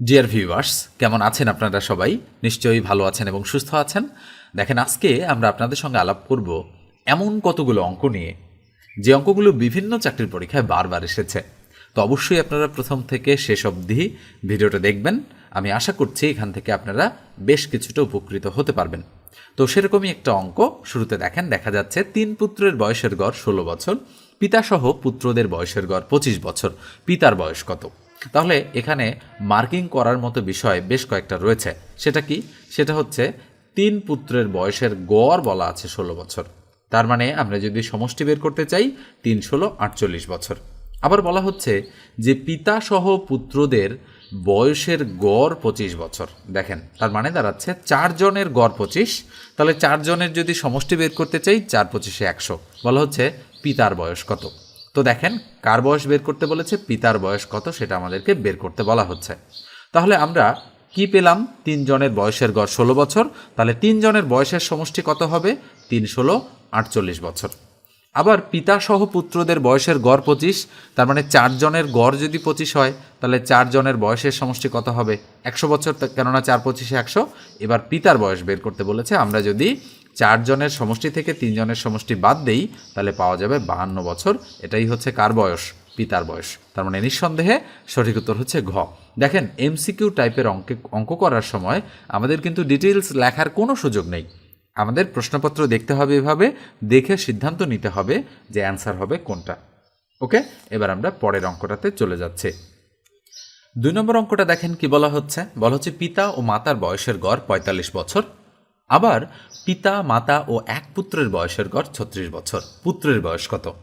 Dear viewers কেমন আছেন আপনারা সবাই? নিশ্চয়ই ভালো আছেন এবং সুস্থ আছেন। দেখেন, আজকে আমরা আপনাদের সঙ্গে আলাপ করব এমন কতগুলো অঙ্ক নিয়ে। যে অঙ্কগুলো বিভিন্ন চাকরির পরীক্ষায় বারবার এসেছে। তো অবশ্যই আপনারা প্রথম থেকে শেষ অবধি ভিডিওটা দেখবেন। আমি আশা করছি এখান থেকে আপনারা বেশ কিছুটা উপকৃত হতে পারবেন। তো সেরকমই একটা অঙ্ক শুরুতে দেখেন, দেখা যাচ্ছে তিন পুত্রের বয়সের গড় ষোলো বছর, পিতাসহ পুত্রদের বয়সের গড় পঁচিশ বছর, পিতার বয়স কত? তাহলে এখানে মার্কিং করার মতো বিষয় বেশ কয়েকটা রয়েছে। সেটা কি? সেটা হচ্ছে তিন পুত্রের বয়সের গড় বলা আছে ষোলো বছর। তার মানে আমরা যদি সমষ্টি বের করতে চাই, তিন ষোলো আটচল্লিশ বছর। আবার বলা হচ্ছে যে পিতা সহ পুত্রদের বয়সের গড় পঁচিশ বছর। দেখেন, তার মানে দাঁড়াচ্ছে চারজনের গড় পঁচিশ। তাহলে চারজনের যদি সমষ্টি বের করতে চাই, চার পঁচিশে একশো। বলা হচ্ছে পিতার বয়স কত? তো দেখেন, কার বয়স বের করতে বলেছে, পিতার বয়স কত সেটা আমাদেরকে বের করতে বলা হচ্ছে। তাহলে আমরা কি পেলাম? তিনজনের বয়সের গড় ষোলো বছর, তাহলে তিনজনের বয়সের সমষ্টি কত হবে? তিন ষোলো, আটচল্লিশ বছর। আবার পিতা সহ পুত্রদের বয়সের গড় পঁচিশ, তার মানে চারজনের গড় যদি পঁচিশ হয়, তাহলে চারজনের বয়সের সমষ্টি কত হবে? একশো বছর কেননা চার পঁচিশে একশো, এবার পিতার বয়স বের করতে বলেছে, আমরা যদি চারজনের সমষ্টি থেকে তিনজনের সমষ্টি বাদ দেই, তাহলে পাওয়া যাবে বাহান্ন বছর। এটাই হচ্ছে কার বয়স? পিতার বয়স। তার মানে নিঃসন্দেহে সঠিক উত্তর হচ্ছে ঘ। দেখেন এমসিকিউ টাইপের অঙ্কে, অঙ্ক করার সময় আমাদের কিন্তু ডিটেলস লেখার কোনো সুযোগ নেই। আমাদের প্রশ্নপত্র দেখতে হবে এভাবে, দেখে সিদ্ধান্ত নিতে হবে যে অ্যান্সার হবে কোনটা। ওকে? এবার আমরা পরের অঙ্কটাতে চলে যাচ্ছি। দুই নম্বর অঙ্কটা দেখেন কি বলা হচ্ছে? বলা হচ্ছে পিতা ও মাতার বয়সের গড় পঁয়তাল্লিশ বছর। আবার পিতা, মাতা ও এক পুত্রের বয়সের গড় ছত্রিশ বছর। পুত্রের বয়স কত?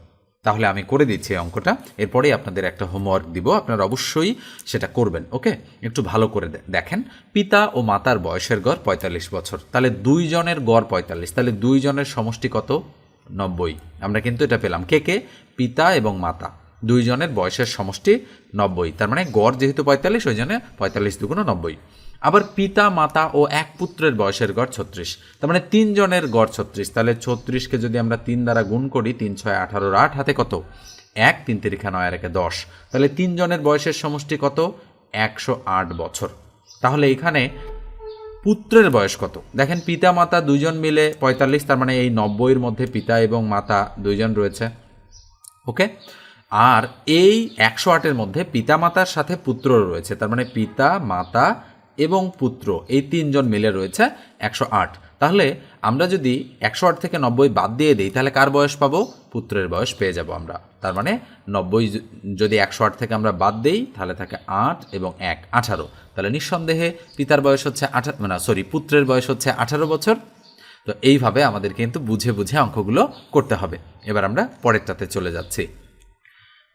তাহলে আমি করে দিচ্ছি এই অঙ্কটা। এরপরেই আপনাদের একটা হোমওয়ার্ক দিব। আপনারা অবশ্যই সেটা করবেন, ওকে? একটু ভালো করে দেখেন। পিতা ও মাতার বয়সের গড় পঁয়তাল্লিশ বছর। তাহলে দুইজনের গড় পঁয়তাল্লিশ। তাহলে দুইজনের সমষ্টি কত? নব্বই। আমরা কিন্তু এটা পেলাম। কে কে? পিতা এবং মাতা। দুইজনের বয়সের সমষ্টি নব্বই। তার মানে গড় যেহেতু পঁয়তাল্লিশ, ওই জন্য পঁয়তাল্লিশ দুগুণ নব্বই। আবার পিতা, মাতা ও এক পুত্রের বয়সের গড় ছত্রিশ। তার মানে তিনজনের গড় ছত্রিশ। তাহলে ছত্রিশকে যদি আমরা তিন দ্বারা গুণ করি, তিন ছয় আঠারোর আট হাতে কত? এক, তিন তিরিখা নয়, আর একে দশ। তাহলে তিনজনের বয়সের সমষ্টি কত? একশো আট বছর। তাহলে এখানে পুত্রের বয়স কত? দেখেন পিতা, মাতা দুজন মিলে পঁয়তাল্লিশ, তার মানে এই নব্বইয়ের মধ্যে পিতা এবং মাতা দুইজন রয়েছে। ওকে? আর এই একশো আটের মধ্যে পিতা, মাতার সাথে পুত্র রয়েছে। তার মানে পিতা, মাতা এবং পুত্র, এই তিনজন মিলে রয়েছে একশো আট। তাহলে আমরা যদি একশো আট থেকে নব্বই বাদ দিয়ে দিই, তাহলে কার বয়স পাবো? পুত্রের বয়স পেয়ে যাব আমরা। তার মানে নব্বই যদি একশো আট থেকে আমরা বাদ দিই, তাহলে থাকে আট এবং এক, আঠারো। তাহলে নিঃসন্দেহে পিতার বয়স হচ্ছে আঠা না সরি পুত্রের বয়স হচ্ছে আঠারো বছর। তো এইভাবে আমাদের কিন্তু বুঝে বুঝে অঙ্কগুলো করতে হবে। এবার আমরা পরেরটাতে চলে যাচ্ছি।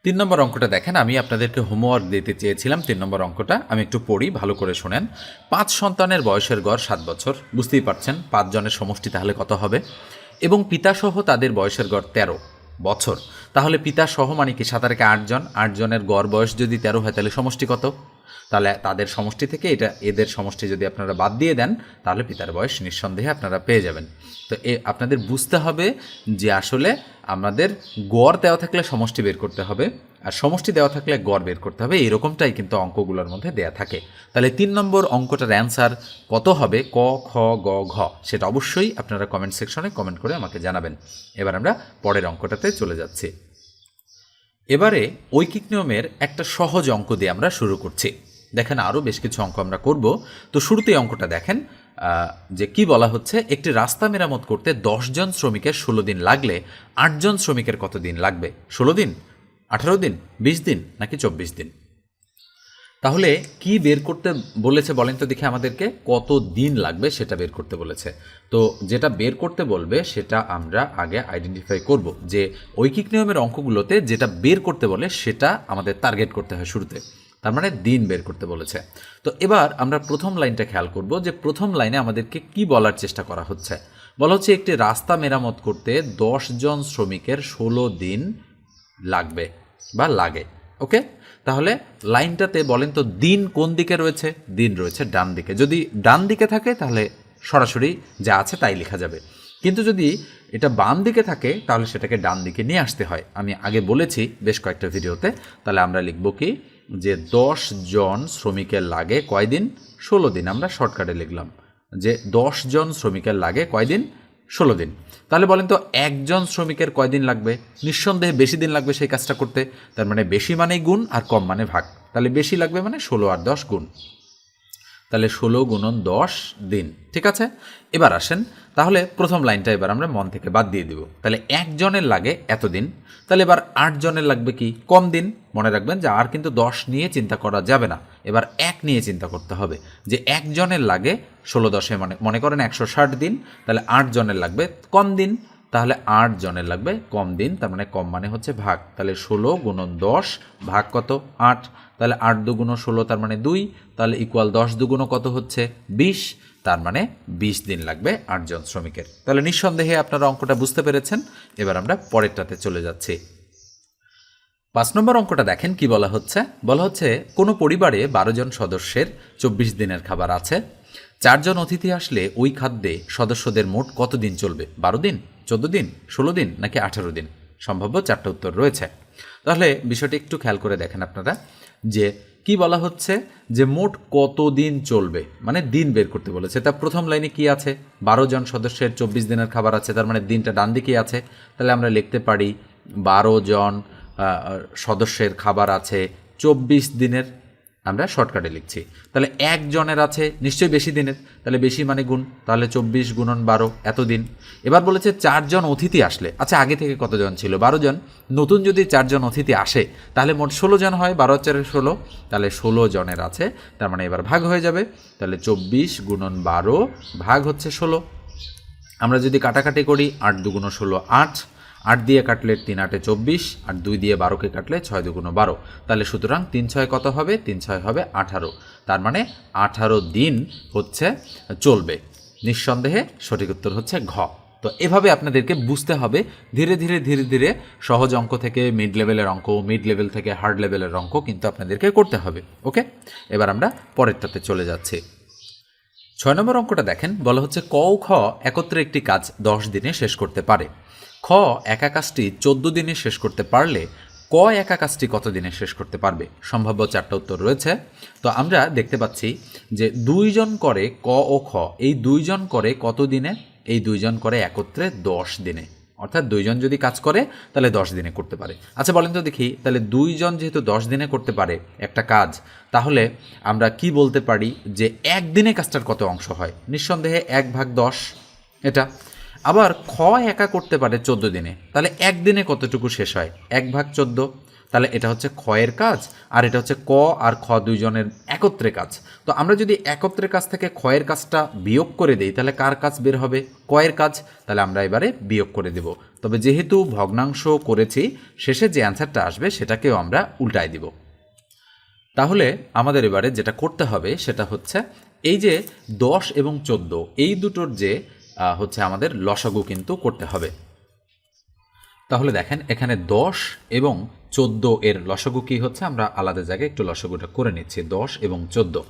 তিন নম্বর অঙ্কটা দেখেন, আমি আপনাদেরকে হোমওয়ার্ক দিতে চেয়েছিলাম। তিন নম্বর অঙ্কটা আমি একটু পড়ি, ভালো করে শোনেন। পাঁচ সন্তানের বয়সের গড় সাত বছর, বুঝতেই পারছেন? পাঁচজনের সমষ্টি তাহলে কত হবে? এবং পিতাসহ তাদের বয়সের গড় তেরো বছর। তাহলে পিতাসহ মানে কি? সাঁতারকে আটজন আটজনের গড় বয়স যদি তেরো হয়, তাহলে সমষ্টি কত? তাহলে তাদের সমষ্টি থেকে এটা এদের সমষ্টি যদি আপনারা বাদ দিয়ে দেন, তাহলে পিতার বয়স নিঃসন্দেহে আপনারা পেয়ে যাবেন। তো এ আপনাদের বুঝতে হবে যে আসলে আমাদের গড় দেওয়া থাকলে সমষ্টি বের করতে হবে, আর সমষ্টি দেওয়া থাকলে গড় বের করতে হবে, এরকমটাই কিন্তু অঙ্কগুলোর মধ্যে দেয়া থাকে। তাহলে তিন নম্বর অঙ্কটার অ্যান্সার কত হবে? ক, খ, গ, ঘ। সেটা অবশ্যই আপনারা কমেন্ট সেকশনে কমেন্ট করে আমাকে জানাবেন। এবার আমরা পরের অঙ্কটাতে চলে যাচ্ছি। এবারে ঐকিক নিয়মের একটা সহজ অঙ্ক দিয়ে আমরা শুরু করছি। দেখেন আরও বেশ কিছু অঙ্ক আমরা করব। তো শুরুতেই অঙ্কটা দেখেন যে কি বলা হচ্ছে, একটি রাস্তা মেরামত করতে জন শ্রমিকের ষোলো দিন লাগলে আটজন শ্রমিকের কত দিন লাগবে? ষোলো দিন, আঠারো দিন, বিশ দিন, নাকি চব্বিশ দিন? তাহলে কি বের করতে বলেছে বলেন তো দেখে আমাদেরকে? কত দিন লাগবে সেটা বের করতে বলেছে। তো যেটা বের করতে বলবে সেটা আমরা আগে আইডেন্টিফাই করব যে ঐকিক নিয়মের অঙ্কগুলোতে যেটা বের করতে বলে সেটা আমাদের টার্গেট করতে হয় শুরুতে। তার মানে দিন বের করতে বলেছে। তো এবার আমরা প্রথম লাইনটা খেয়াল করব যে প্রথম লাইনে আমাদেরকে কি বলার চেষ্টা করা হচ্ছে। বলা হচ্ছে একটি রাস্তা মেরামত করতে দশ জন শ্রমিকের ষোলো দিন লাগবে বা লাগে। ওকে? তাহলে লাইনটাতে বলেন তো, দিন কোন দিকে রয়েছে? দিন রয়েছে ডান দিকে। যদি ডান দিকে থাকে, তাহলে সরাসরি যা আছে তাই লেখা যাবে। কিন্তু যদি এটা বাম দিকে থাকে, তাহলে সেটাকে ডান দিকে নিয়ে আসতে হয়। আমি আগে বলেছি বেশ কয়েকটা ভিডিওতে, তাহলে আমরা লিখব কি? যে দশ জন শ্রমিকের লাগে কয়দিন? ষোলো দিন। আমরা শর্টকাটে লিখলাম যে দশ জন শ্রমিকের লাগে কয়দিন? ষোলো দিন। তাহলে বলেন তো একজন শ্রমিকের কয়দিন লাগবে? নিঃসন্দেহে বেশি দিন লাগবে সেই কাজটা করতে। তার মানে বেশি মানে গুণ আর কম মানে ভাগ। তাহলে বেশি লাগবে মানে ষোলো আর দশ গুণ। তাহলে ষোলো গুণন দশ দিন। ঠিক আছে? এবার আসেন। তাহলে প্রথম লাইনটা এবার আমরা মন থেকে বাদ দিয়ে দিব। তাহলে একজনের লাগে এতদিন। তাহলে এবার আটজনের লাগবে কি? কম দিন। মনে রাখবেন যে আর কিন্তু দশ নিয়ে চিন্তা করা যাবে না। এবার এক নিয়ে চিন্তা করতে হবে যে একজনের লাগে ষোলো দশে মানে মনে করেন একশো ষাট দিন, তাহলে আট জনের লাগবে কম দিন, তাহলে আট জনের লাগবে কম দিন, তার মানে কম মানে হচ্ছে ভাগ, তাহলে ষোলো গুণন দশ ভাগ কত? আট, তাহলে আট দুগুণ ষোলো তার মানে দুই, তাহলে ইকুয়াল দশ দুগুণ কত হচ্ছে? বিশ, তার মানে বিশ দিন লাগবে আটজন শ্রমিকের। তাহলে নিঃসন্দেহে আপনারা অঙ্কটা বুঝতে পেরেছেন, এবার আমরা পরেরটাতে চলে যাচ্ছি। পাঁচ নম্বর অঙ্কটা দেখেন কি বলা হচ্ছে? বলা হচ্ছে, কোনো পরিবারে বারো জন সদস্যের চব্বিশ দিনের খাবার আছে। চারজন অতিথি আসলে ওই খাদ্যে সদস্যদের মোট কত দিন চলবে? বারো দিন? চোদ্দ দিন? ষোলো দিন? নাকি আঠারো দিন? সম্ভাব্য চারটা উত্তর রয়েছে। তাহলে বিষয়টি একটু খেয়াল করে দেখেন আপনারা যে কি বলা হচ্ছে যে মোট কত দিন চলবে? মানে দিন বের করতে বলেছে। তা প্রথম লাইনে কি আছে? বারো জন সদস্যের চব্বিশ দিনের খাবার আছে, তার মানে দিনটা ডান দিকেই আছে। তাহলে আমরা লিখতে পারি বারো জন সদস্যের খাবার আছে, চব্বিশ দিনের, আমরা শর্টকাটে লিখছি। তাহলে একজনের আছে, নিশ্চয়ই বেশি দিনের, তাহলে বেশি মানে গুণ, তাহলে চব্বিশ গুণন বারো, এতদিন। এবার বলেছে চারজন অতিথি আসলে। আচ্ছা আগে থেকে কতজন ছিল? বারো জন। নতুন যদি চারজন অতিথি আসে, তাহলে মোট ষোলো জন হয়, বারো চারে ষোলো, তাহলে ষোলো জনের আছে, তার মানে এবার ভাগ হয়ে যাবে, তাহলে চব্বিশ গুণন বারো ভাগ হচ্ছে ষোলো। আমরা যদি কাটাকাটি করি, আট দুগুণ ষোলো, আট। আট দিয়ে কাটলে তিন আটে চব্বিশ আর দুই দিয়ে বারোকে কাটলে ছয় দুগুণ বারো। তাহলে সুতরাং তিন ছয় কত হবে? তিন ছয় হবে আঠারো। তার মানে আঠারো দিন হচ্ছে চলবে। নিঃসন্দেহে সঠিক উত্তর হচ্ছে ঘ। তো এভাবে আপনাদেরকে বুঝতে হবে। ধীরে ধীরে ধীরে ধীরে সহজ অঙ্ক থেকে মিড লেভেলের অঙ্ক মিড লেভেল থেকে হার্ড লেভেলের অঙ্ক কিন্তু আপনাদেরকে করতে হবে। ওকে? এবার আমরা পরেরটাতে চলে যাচ্ছি। ছয় নম্বর অঙ্কটা দেখেন। বলা হচ্ছে ক খ একত্রে একটি কাজ দশ দিনে শেষ করতে পারে। খ একা কাজটি চোদ্দ দিনে শেষ করতে পারলে, ক একা কাজটি কত দিনে শেষ করতে পারবে? সম্ভাব্য চারটা উত্তর রয়েছে। তো আমরা দেখতে পাচ্ছি যে দুইজন করে ক ও খ, এই দুইজন করে কত দিনে? এই দুইজন করে একত্রে দশ দিনে। অর্থাৎ দুইজন যদি কাজ করে, তাহলে দশ দিনে করতে পারে। আচ্ছা বলেন তো দেখি, তাহলে দুইজন যেহেতু দশ দিনে করতে পারে একটা কাজ, তাহলে আমরা কি বলতে পারি যে একদিনে কাজটার কত অংশ হয়? নিঃসন্দেহে এক ভাগ দশ, এটা আবার খ একা করতে পারে চোদ্দ দিনে। তাহলে একদিনে কতটুকু শেষ হয়? এক ভাগ চোদ্দ। তাহলে এটা হচ্ছে ক্ষয়ের কাজ, আর এটা হচ্ছে ক আর খ দুইজনের একত্রে কাজ। তো আমরা যদি একত্রে কাজ থেকে ক্ষয়ের কাজটা বিয়োগ করে দিই, তাহলে কার কাজ বের হবে? কয়ের কাজ। তাহলে আমরা এবারে বিয়োগ করে দেব। তবে যেহেতু ভগ্নাংশ করেছি, শেষে যে অ্যান্সারটা আসবে সেটাকেও আমরা উল্টায় দিব। তাহলে আমাদের এবারে যেটা করতে হবে সেটা হচ্ছে, এই যে দশ এবং চোদ্দ, এই দুটোর যে হচ্ছে আমাদের লসাগু কিন্তু করতে হবে। তাহলে দেখেন, এখানে দশ এবং চোদ্দ এর লসাগু কি হচ্ছে? আমরা আলাদা জায়গায় একটু লসাগুটা করে নিচ্ছি, দশ এবং চোদ্দ।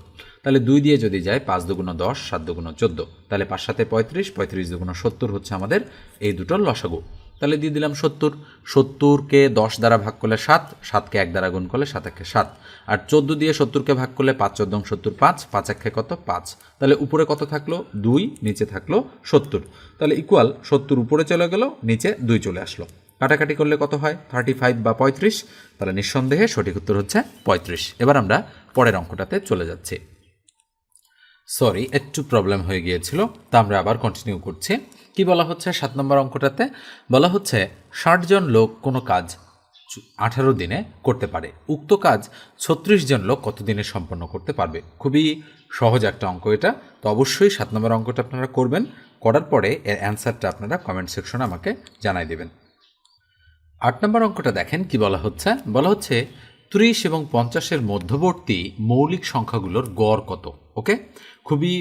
তাহলে দুই দিয়ে যদি যায়, পাঁচ দুগুণ দশ, সাত দুগুণ চোদ্দ। তাহলে পাঁচ সাথে পঁয়ত্রিশ পঁয়ত্রিশ দুগুণ সত্তর হচ্ছে আমাদের এই দুটোর লসাগু। তাহলে দিয়ে দিলাম সত্তর। সত্তরকে দশ দ্বারা ভাগ করলে সাত, সাতকে এক দ্বারা গুণ করলে সাত একে সাত। আর চোদ্দ দিয়ে সত্তরকে ভাগ করলে পাঁচ, চোদ্দ সত্তর পাঁচ পাঁচ একে কত? পাঁচ। তাহলে উপরে কত থাকল? দুই, নিচে থাকল সত্তর। তাহলে ইকুয়াল সত্তর উপরে চলে গেল, নিচে দুই চলে আসলো। কাটাকাটি করলে কত হয়? থার্টি ফাইভ বা পঁয়ত্রিশ। তাহলে নিঃসন্দেহে সঠিক উত্তর হচ্ছে পঁয়ত্রিশ। এবার আমরা পরের অঙ্কটাতে চলে যাচ্ছি। সরি একটু প্রবলেম হয়ে গিয়েছিল, তা আমরা আবার কন্টিনিউ করছি। কি বলা হচ্ছে সাত নম্বর অঙ্কটাতে? বলা হচ্ছে ষাট জন লোক কোনো কাজ আঠারো দিনে করতে পারে। উক্ত কাজ ছত্রিশ জন লোক কত দিনে সম্পন্ন করতে পারবে? খুবই সহজ একটা অঙ্ক এটা। তো অবশ্যই সাত নম্বর অঙ্কটা আপনারা করবেন। করার পরে এর অ্যান্সারটা আপনারা কমেন্ট সেকশনে আমাকে জানাই দেবেন। আট নম্বর অঙ্কটা দেখেন কি বলা হচ্ছে? বলা হচ্ছে ত্রিশ এবং পঞ্চাশের মধ্যবর্তী মৌলিক সংখ্যাগুলোর গড় কত? ওকে? খুবই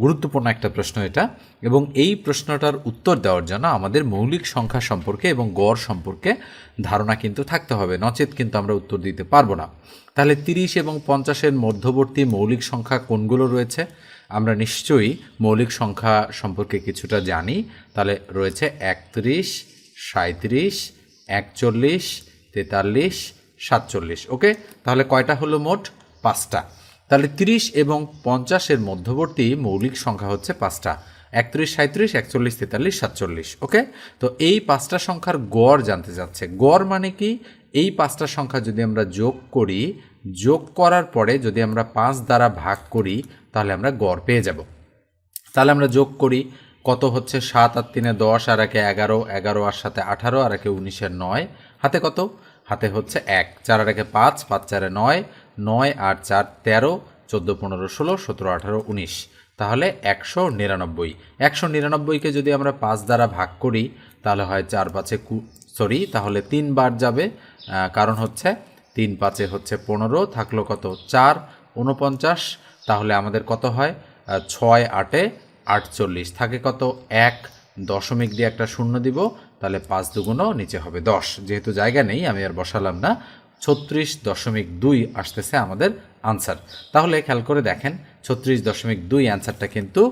গুরুত্বপূর্ণ একটা প্রশ্ন এটা। এবং এই প্রশ্নটার উত্তর দেওয়ার জন্য আমাদের মৌলিক সংখ্যা সম্পর্কে এবং গড় সম্পর্কে ধারণা কিন্তু থাকতে হবে। নচেত কিন্তু আমরা উত্তর দিতে পারব না। তাহলে তিরিশ এবং পঞ্চাশের মধ্যবর্তী মৌলিক সংখ্যা কোনগুলো রয়েছে? আমরা নিশ্চয়ই মৌলিক সংখ্যা সম্পর্কে কিছুটা জানি। তাহলে রয়েছে একত্রিশ সাঁত্রিশ একচল্লিশ, তেতাল্লিশ, সাতচল্লিশ। ওকে? তাহলে কয়টা হলো মোট? পাঁচটা। তাহলে তিরিশ এবং পঞ্চাশের মধ্যবর্তী মৌলিক সংখ্যা হচ্ছে পাঁচটা। একত্রিশ সাঁত্রিশ একচল্লিশ, তেতাল্লিশ, সাতচল্লিশ, ওকে? তো এই পাঁচটা সংখ্যার গড় জানতে চাচ্ছে। গড় মানে কি? এই পাঁচটা সংখ্যা যদি আমরা যোগ করি, যোগ করার পরে যদি আমরা পাঁচ দ্বারা ভাগ করি, তাহলে আমরা গড় পেয়ে যাব। তাহলে আমরা যোগ করি, কত হচ্ছে? সাত আর তিনে দশ, আর একে এগারো এগারো আর সাথে আঠারো, আর একে উনিশের নয়, হাতে কত? হাতে হচ্ছে এক। চার আর একে পাঁচ পাঁচ চারে নয় নয় আট চার তেরো চোদ্দ পনেরো ষোলো সতেরো আঠারো উনিশ। তাহলে একশো নিরানব্বই। একশো নিরানব্বইকে যদি আমরা পাঁচ দ্বারা ভাগ করি, তাহলে হয় চার পাঁচে কু সরি তাহলে তিনবার যাবে কারণ হচ্ছে তিন পাঁচে হচ্ছে পনেরো, থাকল কত? চার উনপঞ্চাশ তাহলে আমাদের কত হয়? ছয় আটে আটচল্লিশ। থাকে কত? এক দশমিক দিয়ে একটা শূন্য দিব, তাহলে পাঁচ দুগুণও নিচে হবে দশ। যেহেতু জায়গা নেই, আমি আর বসালাম না। ছত্রিশ দশমিক দুই আসতেছে আমাদের আনসার তাহলে খেয়াল করে দেখেন, ছত্রিশ দশমিক দুই অ্যান্সারটা কিন্তু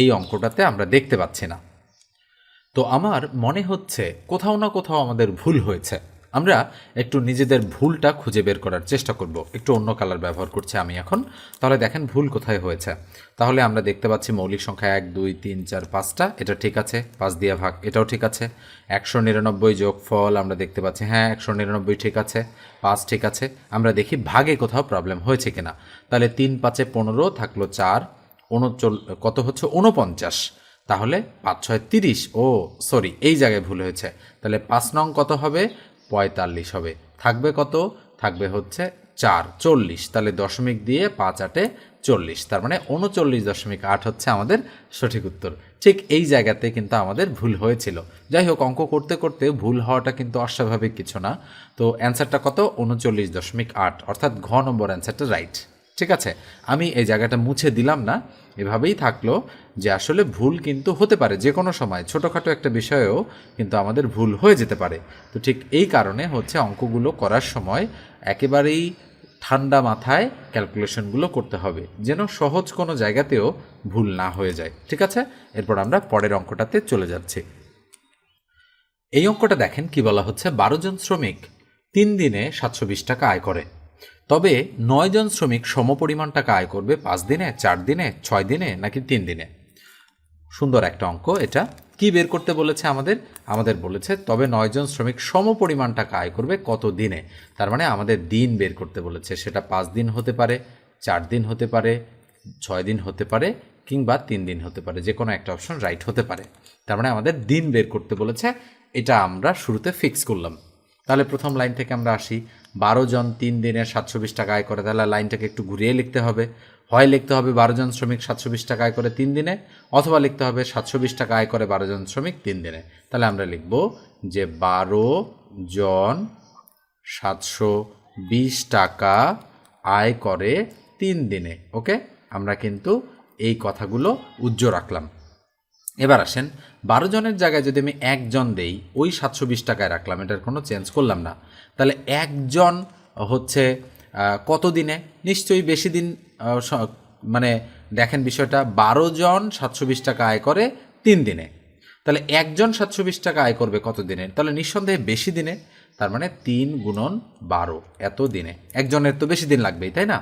এই অঙ্কটাতে আমরা দেখতে পাচ্ছি না। তো আমার মনে হচ্ছে কোথাও না কোথাও আমাদের ভুল হয়েছে। আমরা একটু নিজেদের ভুলটা খুঁজে বের করার চেষ্টা করব। একটু অন্য কালার ব্যবহার করছি আমি এখন। তাহলে দেখেন ভুল কোথায় হয়েছে। তাহলে আমরা দেখতে পাচ্ছি মৌলিক সংখ্যা এক, দুই, তিন, চার, পাঁচটা। এটা ঠিক আছে, পাঁচ দিয়ে ভাগ, এটাও ঠিক আছে। একশো নিরানব্বই যোগ ফল আমরা দেখতে পাচ্ছি হ্যাঁ একশো নিরানব্বই ঠিক আছে, পাঁচ ঠিক আছে। আমরা দেখি ভাগে কোথাও প্রবলেম হয়েছে কিনা। তাহলে তিন পাঁচে পনেরো থাকল চার, উনচল, কত হচ্ছে? উনপঞ্চাশ। তাহলে পাঁচ, ছয়, তিরিশ। ও সরি এই জায়গায় ভুল হয়েছে। তাহলে পাঁচ নং কত হবে? পঁয়তাল্লিশ হবে। থাকবে কত? থাকবে হচ্ছে চার, চল্লিশ। তাহলে দশমিক দিয়ে পাঁচ আটে চল্লিশ। তার মানে উনচল্লিশ দশমিক আট হচ্ছে আমাদের সঠিক উত্তর। ঠিক এই জায়গাতে কিন্তু আমাদের ভুল হয়েছিল। যাই হোক, অঙ্ক করতে করতে ভুল হওয়াটা কিন্তু অস্বাভাবিক কিছু না। তো অ্যান্সারটা কত? উনচল্লিশ দশমিক আট। অর্থাৎ ঘ নম্বর অ্যান্সারটা রাইট। ঠিক আছে? আমি এই জায়গাটা মুছে দিলাম না। এভাবেই থাকল যে আসলে ভুল কিন্তু হতে পারে, যে কোনো সময়। ছোটোখাটো একটা বিষয়েও কিন্তু আমাদের ভুল হয়ে যেতে পারে। তো ঠিক এই কারণে হচ্ছে অঙ্কগুলো করার সময় একেবারেই ঠান্ডা মাথায় ক্যালকুলেশনগুলো করতে হবে, যেন সহজ কোনো জায়গাতেও ভুল না হয়ে যায়। ঠিক আছে? এরপর আমরা পরের অঙ্কটাতে চলে যাচ্ছি। এই অঙ্কটা দেখেন কি বলা হচ্ছে, বারো জন শ্রমিক তিন দিনে সাতশো বিশ টাকা আয় করে। তবে নয় জন শ্রমিক সমপরিমাণ টাকা আয় করবে পাঁচ দিনে, চার দিনে, ছয় দিনে নাকি তিন দিনে? সুন্দর একটা অঙ্ক এটা। কি বের করতে বলেছে আমাদের? আমাদের বলেছে, তবে নয়জন শ্রমিক সমপরিমাণ টাকা আয় করবে কত দিনে? তার মানে আমাদের দিন বের করতে বলেছে, সেটা পাঁচ দিন হতে পারে, চার দিন হতে পারে, ছয় দিন হতে পারে কিংবা তিন দিন হতে পারে, যে কোনো একটা অপশন রাইট হতে পারে। তার মানে আমাদের দিন বের করতে বলেছে, এটা আমরা শুরুতে ফিক্স করলাম। তাহলে প্রথম লাইন থেকে আমরা আসি। বারো জন তিন দিনে সাতশো বিশ টাকা আয় করে, তাহলে লাইনটাকে একটু ঘুরিয়ে লিখতে হবে। হয় লিখতে হবে বারো জন শ্রমিক সাতশো বিশ টাকা আয় করে তিন দিনে, অথবা লিখতে হবে সাতশো বিশ টাকা আয় করে বারো জন শ্রমিক তিন দিনে। তাহলে আমরা লিখব যে বারো জন সাতশো বিশ টাকা আয় করে তিন দিনে, ওকে? আমরা কিন্তু এই কথাগুলো উজ্জ্ব রাখলাম। এবার আসেন, বারো জনের জায়গায় যদি আমি একজন দেই, ওই সাতশো বিশ টাকায় রাখলাম, এটার কোনো চেঞ্জ করলাম না। তাহলে একজন হচ্ছে কত দিনে নিশ্চয়ই বেশি দিন মানে দেখেন বিষয়টা, বারো জন সাতশো বিশ টাকা আয় করে তিন দিনে। তাহলে একজন সাতশো বিশ টাকা আয় করবে কত দিনে তাহলে নিঃসন্দেহে বেশি দিনে, তার মানে তিন গুণন বারো, এত দিনে। একজনের তো বেশি দিন লাগবেই, তাই না?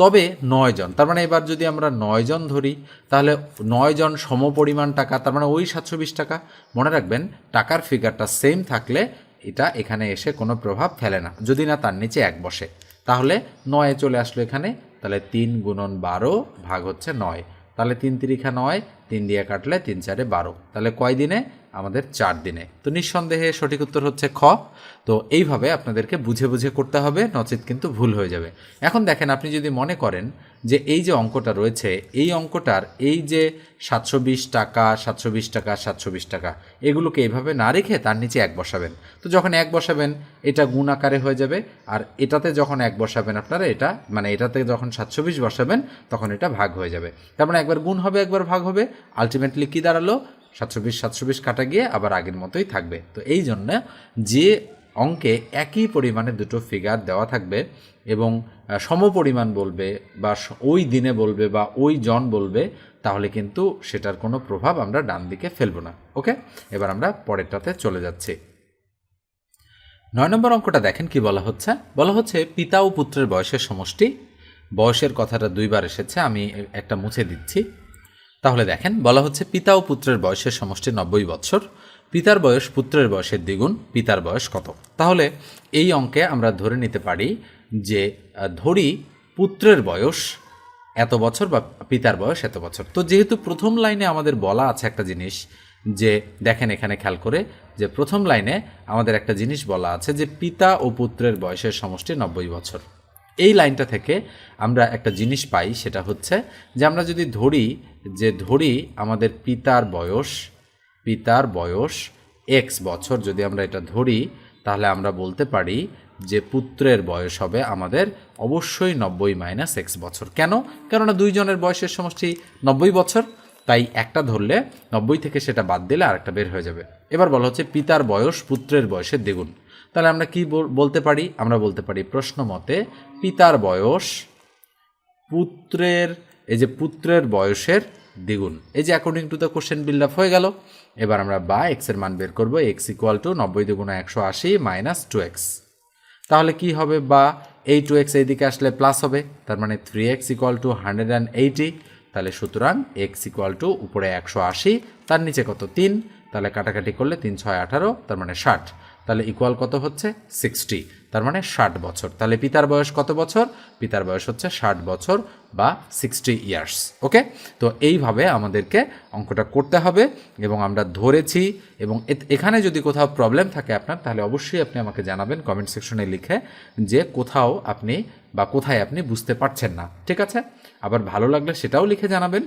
তবে নয় জন, তার মানে এবার যদি আমরা নয় জন ধরি, তাহলে নয় জন সমপরিমাণ টাকা, তার মানে ওই সাতশো বিশ টাকা, মনে রাখবেন, টাকার ফিগারটা সেম থাকলে এটা এখানে এসে কোনো প্রভাব ফেলে না। যদি না, তার নিচে এক বসে। তাহলে নয়ে চলে আসলো এখানে। তাহলে তিন গুণন বারো ভাগ হচ্ছে নয়। তাহলে তিন তিরিখা নয়, তিন দিয়ে কাটলে তিন চারে বারো। তাহলে কয় দিনে? আমাদের চার দিনে। তো নিঃসন্দেহে সঠিক উত্তর হচ্ছে খ। তো এইভাবে আপনাদেরকে বুঝে বুঝে করতে হবে, নচেত কিন্তু ভুল হয়ে যাবে। এখন দেখেন, আপনি যদি মনে করেন যে এই যে অঙ্কটা রয়েছে, এই অঙ্কটার এই যে সাতশো বিশ টাকা, সাতশো বিশ টাকা, সাতশো বিশ টাকা, এগুলোকে এভাবে না রেখে তার নিচে এক বসাবেন। তো যখন এক বসাবেন, এটা গুণ আকারে হয়ে যাবে, আর এটাতে যখন এক বসাবেন আপনারা, এটা মানে এটাতে যখন সাতশো বিশ বসাবেন, তখন এটা ভাগ হয়ে যাবে। তার মানে একবার গুণ হবে, একবার ভাগ হবে, আলটিমেটলি কী দাঁড়াল? সাতশো বিশ সাতশো বিশ কাটা গিয়ে আবার আগের মতোই থাকবে। তো এই জন্য যে অঙ্কে একই পরিমাণে দুটো ফিগার দেওয়া থাকবে এবং সমপরিমাণ বলবে বা ওই দিনে বলবে বা ওই জন বলবে, তাহলে কিন্তু সেটার কোনো প্রভাব আমরা ডান দিকে ফেলব না। ওকে? এবার আমরা পরেরটাতে চলে যাচ্ছি। নয় নম্বর অঙ্কটা দেখেন কি বলা হচ্ছে? বলা হচ্ছে, পিতা ও পুত্রের বয়সের সমষ্টি। বয়সের কথাটা দুইবার এসেছে, আমি একটা মুছে দিচ্ছি। তাহলে দেখেন, বলা হচ্ছে, পিতা ও পুত্রের বয়সের সমষ্টি নব্বই বছর পিতার বয়স পুত্রের বয়সের দ্বিগুণ, পিতার বয়স কত? তাহলে এই অঙ্কে আমরা ধরে নিতে পারি যে ধরি পুত্রের বয়স এত বছর বা পিতার বয়স এত বছর। তো যেহেতু প্রথম লাইনে আমাদের বলা আছে একটা জিনিস যে, দেখেন এখানে খেয়াল করে যে, প্রথম লাইনে আমাদের একটা জিনিস বলা আছে যে, পিতা ও পুত্রের বয়সের সমষ্টি নব্বই বছর। এই লাইনটা থেকে আমরা একটা জিনিস পাই, সেটা হচ্ছে যে, আমরা যদি ধরি যে, ধরি আমাদের পিতার বয়স পিতার বয়স এক্স বছর। যদি আমরা এটা ধরি, তাহলে আমরা বলতে পারি যে পুত্রের বয়স হবে আমাদের অবশ্যই নব্বই মাইনাস এক্স বছর। কেন? কেননা দুইজনের বয়সের সমষ্টি নব্বই বছর। তাই একটা ধরলে নব্বই থেকে সেটা বাদ দিলে আরেকটা বের হয়ে যাবে। এবার বলা হচ্ছে পিতার বয়স পুত্রের বয়সের দ্বিগুণ। তাহলে আমরা কি বল- বলতে পারি? আমরা বলতে পারি প্রশ্ন মতে পিতার বয়স পুত্রের এই যে পুত্রের বয়সের দ্বিগুণ। এই যে according to the question build up হয়ে গেল। এবার আমরা বা এক্সের মান বের করব এক্স ইকুয়াল টু নব্বই দ্বিগুণ একশো আশি মাইনাস টু এক্স তাহলে কি হবে বা এই টু এক্স এইদিকে আসলে প্লাস হবে, তার মানে three x equal to hundred and eighty তাহলে সুতরাং এক্স ইকুয়াল টু উপরে একশো আশি, তার নিচে কত তিন, তাহলে কাটাকাটি করলে তিন, ছয়, আঠারো, তার মানে ষাট। তাহলে ইকুয়াল কত হচ্ছে? সিক্সটি তার মানে ষাট বছর। তাহলে পিতার বয়স কত বছর? পিতার বয়স হচ্ছে ষাট বছর। বা সিক্সটি ইয়ার্স ওকে তো এইভাবে আমাদেরকে অঙ্কটা করতে হবে এবং আমরা ধরেছি এবং এখানে যদি কোথাও প্রবলেম থাকে আপনার, তাহলে অবশ্যই আপনি আমাকে জানাবেন কমেন্ট সেকশনে লিখে যে কোথাও আপনি বা কোথায় আপনি বুঝতে পারছেন না, ঠিক আছে? আবার ভালো লাগলে সেটাও লিখে জানাবেন।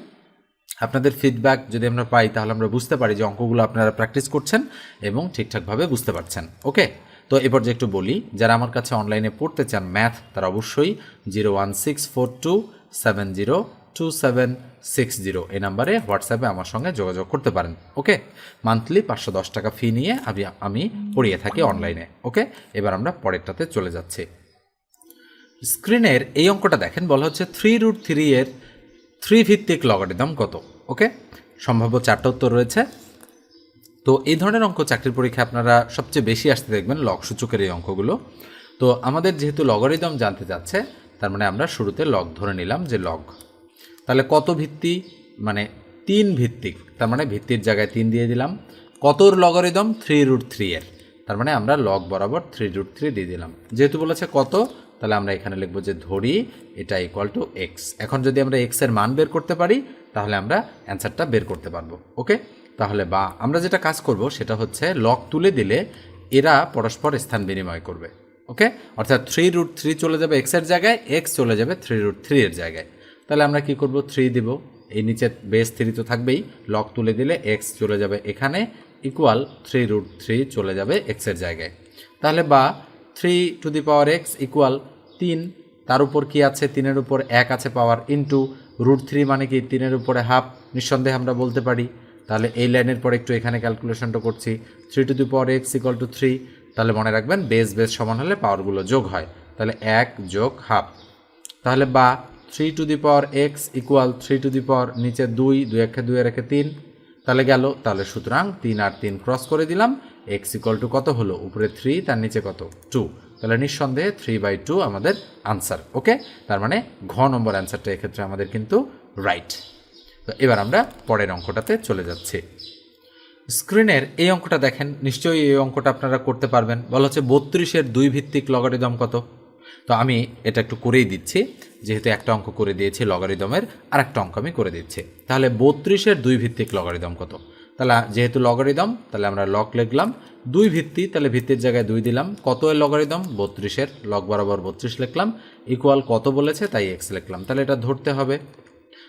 আপনাদের ফিডব্যাক যদি আমরা পাই, তাহলে আমরা বুঝতে পারি যে অঙ্কগুলো আপনারা প্র্যাকটিস করছেন এবং ঠিকঠাকভাবে বুঝতে পারছেন ওকে তো এবার যে একটু বলি, যারা আমার কাছে অনলাইনে পড়তে চান ম্যাথ তারা অবশ্যই zero one six four two seven zero two seven six zero এই নাম্বারে হোয়াটসঅ্যাপে আমার সঙ্গে যোগাযোগ করতে পারেন, ওকে? মান্থলি পাঁচশো দশ টাকা ফি নিয়ে আমি আমি পড়িয়ে থাকি অনলাইনে ওকে? এবার আমরা পরেরটাতে চলে যাচ্ছি। স্ক্রিনের এই অঙ্কটা দেখেন, বলা হচ্ছে থ্রি রুট থ্রি এর থ্রি ভিত্তিক লগারিদম কত, ওকে? সম্ভাব্য চারটা উত্তর রয়েছে। তো এই ধরনের অঙ্ক চাকরির পরীক্ষায় আপনারা সবচেয়ে বেশি আসতে দেখবেন লগ সূচকের এই অঙ্কগুলো। তো আমাদের যেহেতু লগারিদম জানতে চাচ্ছে তার মানে আমরা শুরুতে লগ ধরে নিলাম যে লগ তাহলে কত ভিত্তি? মানে তিন ভিত্তিক তার মানে ভিত্তির জায়গায় তিন দিয়ে দিলাম। কতর লগারিদম থ্রি রুট থ্রি এর। তার মানে আমরা লগ বরাবর থ্রি রুট থ্রি দিয়ে দিলাম। যেহেতু বলেছে কত, তাহলে আমরা এখানে লিখব যে ধরি, এটা ইকুয়াল টু এক্স এখন যদি আমরা এক্সের মান বের করতে পারি, তাহলে আমরা অ্যান্সারটা বের করতে পারব। ওকে তাহলে বা, আমরা যেটা কাজ করব, সেটা হচ্ছে লগ তুলে দিলে এরা পরস্পর স্থান বিনিময় করবে। ওকে? অর্থাৎ থ্রি রুট থ্রি চলে যাবে এক্সের জায়গায় এক্স চলে যাবে থ্রি রুট থ্রি এর জায়গায়। তাহলে আমরা কি করব? থ্রি দিব। এই নিচে বেস থ্রি তো থাকবেই। লক তুলে দিলে এক্স চলে যাবে এখানে ইকুয়াল থ্রি রুট থ্রি চলে যাবে এক্সের জায়গায়। তাহলে বা three to the power x equal তিন। তার উপর কি আছে? তিনের উপর এক আছে পাওয়ার ইন্টু রুট থ্রি মানে কি? তিনের উপরে হাফ নিঃসন্দেহে আমরা বলতে পারি। তাহলে এই লাইনের পর একটু এখানে ক্যালকুলেশনটা করছি। Three to the power x equal to three তাহলে মনে রাখবেন বেস বেস সমান হলে পাওয়ারগুলো যোগ হয়। তাহলে এক যোগ হাফ। তাহলে বা three to the power x equal three to the power নিচে দুই দুই একে দুই রেখে তিন। তাহলে গেল, তাহলে সুতরাং তিন আর তিন ক্রস করে দিলাম। এক্স ইকুয়াল টু কত হলো? উপরে থ্রি তার নিচে কত? টু তাহলে নিঃসন্দেহে থ্রি বাই টু আমাদের আনসার ওকে তার মানে ঘ নম্বর অ্যান্সারটা এক্ষেত্রে আমাদের কিন্তু রাইট তো এবার আমরা পরের অঙ্কটাতে চলে যাচ্ছি। স্ক্রিনের এই অঙ্কটা দেখেন, নিশ্চয়ই এই অঙ্কটা আপনারা করতে পারবেন। বলা হচ্ছে বত্রিশের দুই ভিত্তিক লগারিদম কত? তো আমি এটা একটু করেই দিচ্ছি, যেহেতু একটা অঙ্ক করে দিয়েছি লগারিদমের আর একটা অঙ্ক আমি করে দিচ্ছি। তাহলে বত্রিশের দুই ভিত্তিক লগারিদম কত? তাহলে যেহেতু লগারিদম তাহলে আমরা লগ লিখলাম, দুই ভিত্তি, তাহলে ভিত্তির জায়গায় দুই দিলাম। কত এর লগারিদম বত্রিশের লক বরাবর বত্রিশ লিখলাম ইকুয়াল কত বলেছে? তাই এক্স লিখলাম। তাহলে এটা ধরতে হবে।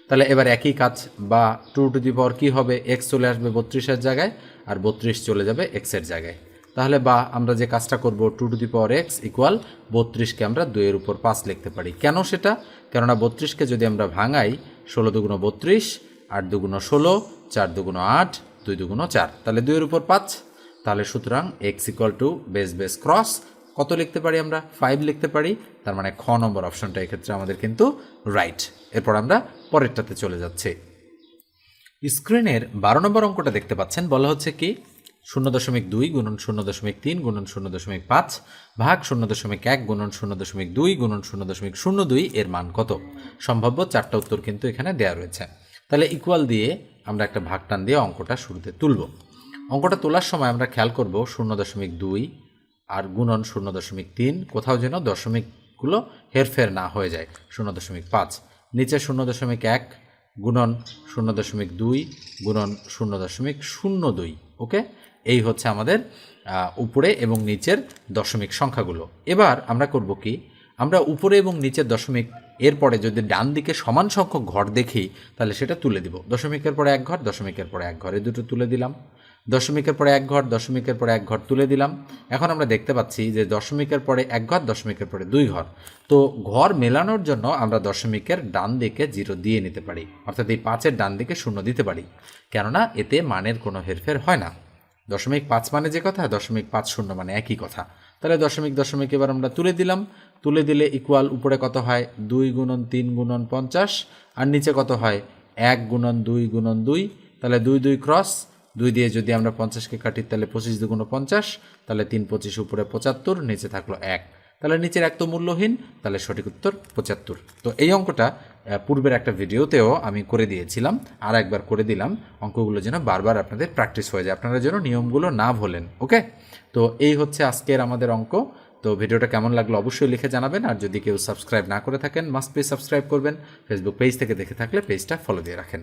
তাহলে এবার একই কাজ বা টু টু দি পাওয়ার কী হবে? এক্স চলে আসবে বত্রিশের জায়গায় আর বত্রিশ চলে যাবে এক্সের জায়গায়। তাহলে বা আমরা যে কাজটা করব two to the power x equal বত্রিশকে আমরা দুইয়ের উপর পাঁচ লিখতে পারি। কেন সেটা? কেননা বত্রিশকে যদি আমরা ভাঙাই, ষোলো দুগুণ বত্রিশ, আট দুগুণ ষোলো, চার দুগুণ আট, দুই দুগুণ চার। তাহলে দুইয়ের উপর পাঁচ। তাহলে সুতরাং x equal to base base cross কত লিখতে পারি আমরা? ফাইভ লিখতে পারি। তার মানে খ নম্বর অপশনটা এক্ষেত্রে আমাদের কিন্তু রাইট এরপর আমরা পরেরটাতে চলে যাচ্ছে। স্ক্রিনের বারো নম্বর অঙ্কটা দেখতে পাচ্ছেন, বলা হচ্ছে কি? শূন্য দশমিক দুই গুণন শূন্য দশমিক তিন গুণন শূন্য দশমিক পাঁচ ভাগ শূন্য দশমিক এক গুণন শূন্য দশমিক দুই গুণন শূন্য দশমিক শূন্য দুই এর মান কত? সম্ভাব্য চারটা উত্তর কিন্তু এখানে দেওয়া রয়েছে। তাহলে ইকুয়াল দিয়ে আমরা একটা ভাগ টান দিয়ে অঙ্কটা শুরুতে তুলব। অঙ্কটা তোলার সময় আমরা খেয়াল করব শূন্য দশমিক দুই আর গুণন শূন্য দশমিক তিন কোথাও যেন দশমিকগুলো হেরফের না হয়ে যায়, শূন্য দশমিক পাঁচ। নিচে শূন্য দশমিক এক, গুণন শূন্য দশমিক দুই, গুণন শূন্য দশমিক শূন্য দুই, ওকে? এই হচ্ছে আমাদের উপরে এবং নিচের দশমিক সংখ্যাগুলো। এবার আমরা করব কি? আমরা উপরে এবং নিচের দশমিক এরপরে যদি ডান দিকে সমান সংখ্যক ঘর দেখি, তাহলে সেটা তুলে দিব। দশমিকের পরে এক ঘর, দশমিকের পরে এক ঘর দুটো তুলে দিলাম। দশমিকের পরে এক ঘর, দশমিকের পরে এক ঘর তুলে দিলাম। এখন আমরা দেখতে পাচ্ছি যে দশমিকের পরে এক ঘর, দশমিকের পরে দুই ঘর। তো ঘর মেলানোর জন্য আমরা দশমিকের ডান দিকে জিরো দিয়ে নিতে পারি, অর্থাৎ এই পাঁচের ডান দিকে শূন্য দিতে পারি। কেননা এতে মানের কোনো হেরফের হয় না। দশমিক পাঁচ মানে যে কথা, দশমিক পাঁচ শূন্য মানে একই কথা। তাহলে দশমিক দশমিক এবার আমরা তুলে দিলাম। তুলে দিলে ইকুয়াল উপরে কত হয়? দুই গুণন তিন গুণন পঞ্চাশ। আর নিচে কত হয়? এক গুণন দুই গুণন দুই। তাহলে দুই দুই ক্রস দুই দিয়ে যদি আমরা পঞ্চাশকে কাটি, তাহলে পঁচিশ দুগুণ পঞ্চাশ, তাহলে তিন পঁচিশ উপরে পঁচাত্তর, নিচে থাকল এক। তাহলে নিচের এক তো মূল্যহীন, তাহলে সঠিক উত্তর পঁচাত্তর। তো এই অঙ্কটা পূর্বের একটা ভিডিওতেও আমি করে দিয়েছিলাম, আর একবার করে দিলাম, অঙ্কগুলো যেন বারবার আপনাদের প্র্যাকটিস হয়ে যায়, আপনারা যেন নিয়মগুলো না ভোলেন, ওকে? তো এই হচ্ছে আজকের আমাদের অঙ্ক। তো ভিডিওটা কেমন লাগল অবশ্যই লিখে জানাবেন, আর যদি কেউ সাবস্ক্রাইব না করে থাকেন, মাস্ট পেজ সাবস্ক্রাইব করবেন, ফেসবুক পেজ থেকে দেখে থাকলে পেজটা ফলো দিয়ে রাখেন।